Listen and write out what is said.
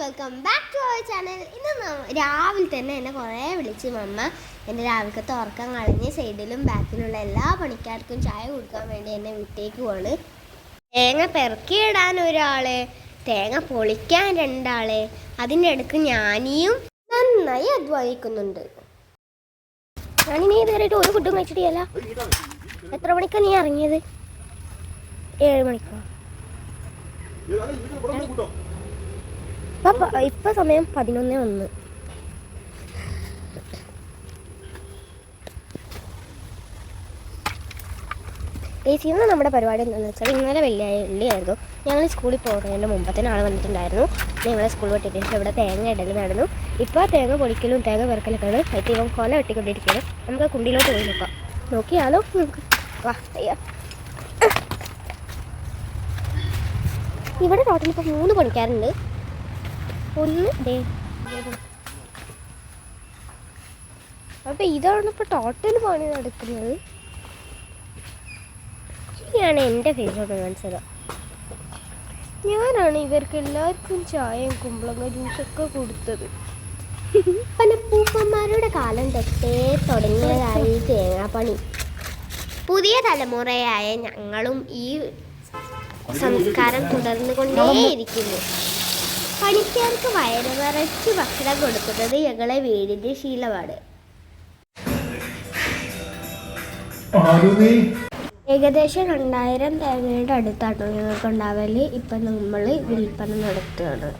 Welcome back to our channel ഇന്ന് രാവിലെ തന്നെ എന്നെ കുറേ വിളിച്ച് മമ്മ എന്റെ രാവിലത്തെ ഉറക്കം കളഞ്ഞ് സൈഡിലും ബാക്കിലുള്ള എല്ലാ പണിക്കാർക്കും ചായ കൊടുക്കാൻ വേണ്ടി എന്നെ വിട്ടേക്ക് പോണ്. തേങ്ങ പെറുക്കിയിടാൻ ഒരാൾ തേങ്ങ പൊളിക്കാൻ രണ്ടാൾ അതിന്റെ അടുക്ക് ഞാനിയും നന്നായി അധ്വാനിക്കുന്നുണ്ട്. ഞാനിനി ഇതുവരെയായിട്ട് ഒരു ഫുഡും കഴിച്ചിട്ടില്ല. എത്ര മണിക്കാണ് നീ ഇറങ്ങിയത്? ഏഴ് മണിക്കോ? ഇപ്പൊ സമയം പതിനൊന്ന് ഒന്ന്. ഏച്ചി ഇന്ന് നമ്മുടെ പരിപാടി എന്താണെന്ന് വെച്ചാൽ ഇന്നലെ വെള്ളിയായിരുന്നു ഞങ്ങൾ സ്കൂളിൽ പോകുന്നതിന് മുമ്പത്തെ നാൾ വന്നിട്ടുണ്ടായിരുന്നു. ഞങ്ങളെ സ്കൂൾ വിട്ടിട്ട് ഇവിടെ തേങ്ങ ഇടൽ നടന്നു. ഇപ്പോൾ തേങ്ങ പൊളിക്കലും തേങ്ങ പെറുക്കലൊക്കെയാണ് അതിൽ ഇവൻ കൊല വെട്ടിക്കൊണ്ടിരിക്കുകയാണ്. നമുക്ക് കുണ്ടിയിലോട്ട് പോയി നോക്കാം. നോക്കിയാലോ നമുക്ക് വാ അയ്യോ. ഇവിടെ ടോട്ടൽ ഇപ്പോൾ മൂന്ന് പണിക്കാരുണ്ട്. ഒന്ന് ദേ. അപ്പൊ ഇതാണ് ഇപ്പൊ ടോട്ടൽ പണി നടക്കുന്നത്. ഇനിയാണ് എന്റെ ഫേവറേറ്റ് മനസ്സില ഞാനാണ് ഇവർക്ക് എല്ലാവർക്കും ചായയും കുമ്പളങ്ങ ജ്യൂസൊക്കെ കൊടുത്തത്. പല പൂപ്പന്മാരുടെ കാലം തൊട്ടേ തുടങ്ങിയതായി തേങ്ങാപ്പണി. പുതിയ തലമുറയായ ഞങ്ങളും ഈ സംസ്കാരം തുടർന്നുകൊണ്ടേയിരിക്കുന്നു. പണിക്കാർക്ക് വയറ് നിറച്ച് ഭക്ഷണം കൊടുക്കുന്നത് ഞങ്ങളെ വീടിന്റെ ശീലമാണ്. ഏകദേശം രണ്ടായിരം തേങ്ങയുടെ അടുത്താണ് ഞങ്ങൾക്ക് ഉണ്ടാവൽ ഇപ്പം നമ്മൾ വിൽപ്പന നടത്തുകയാണ്.